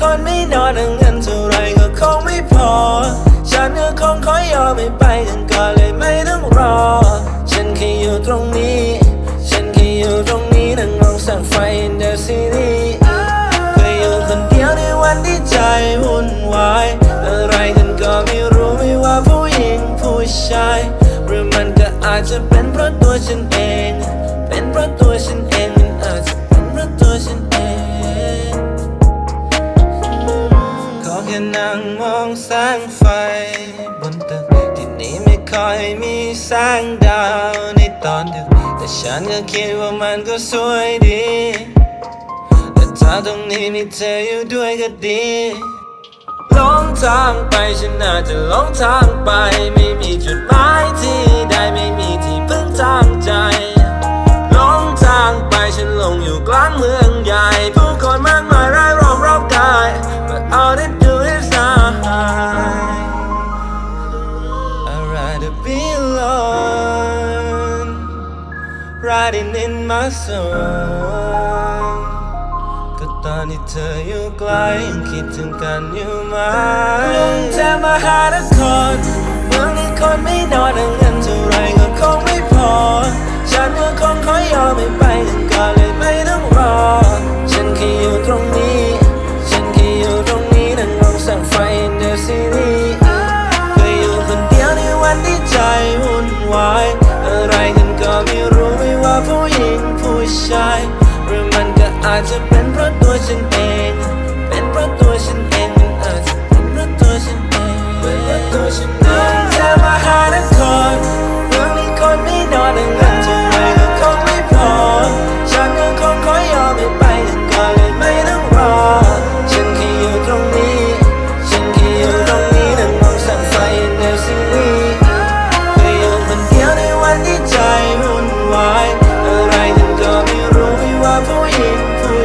คนไม่นอนเงินเท่าไรก็คงไม่พอ ฉันก็คงขอยอมไม่ไปกันก่อนเลยไม่ต้องรอ ฉันแค่อยู่ตรงนี้ ฉันแค่อยู่ตรงนี้นั่งมองแสงไฟในซีรีส์เคยอยู่คนเดียวในวันที่ใจวุ่นวายอะไรกันก็ไม่รู้ไม่ว่าผู้หญิงผู้ชายหรือมันก็อาจจะเป็นเพราะตัวฉันเอง เป็นเพราะตัวฉันเอง อแค่นั่งมองแสงไฟ บนตึกที่นี่ไม่ค่อยมีแสงดาวในตอนดึก แต่ฉันก็คิดว่ามันก็สวยดี แต่ถ้าตรงนี้มีเธออยู่ด้วยก็ดีหลงทางไปฉันอาจจะหลงทางไป ไม่มีจุดหมายที่ใดไม่มี riding in my soul ก็ตอนที่เธออยู่ไกลยังคิดถึงกันอยู่ไหมกรุงเทพมหานครเมืองที่คนไม่นอน ผู้ชายหรือมันก็อาจจะเป็นเพราะตัวฉันเอง เป็นเพราะตัวฉันเองมันอาจจะเป็นเพราะตัวฉันเองเป็นเพราะตัวฉันเอง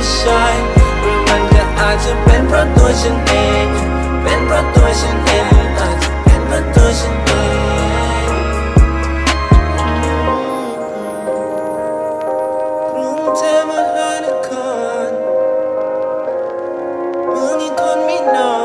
ใช่หรือมันก็อาจจะเป็นเพราะตัวฉันเอง เป็นเพราะตัวฉันเองอาจจะเป็นเพราะตัวฉันเองกรุงเทพมหานครเมืองนี้คนไม่นอน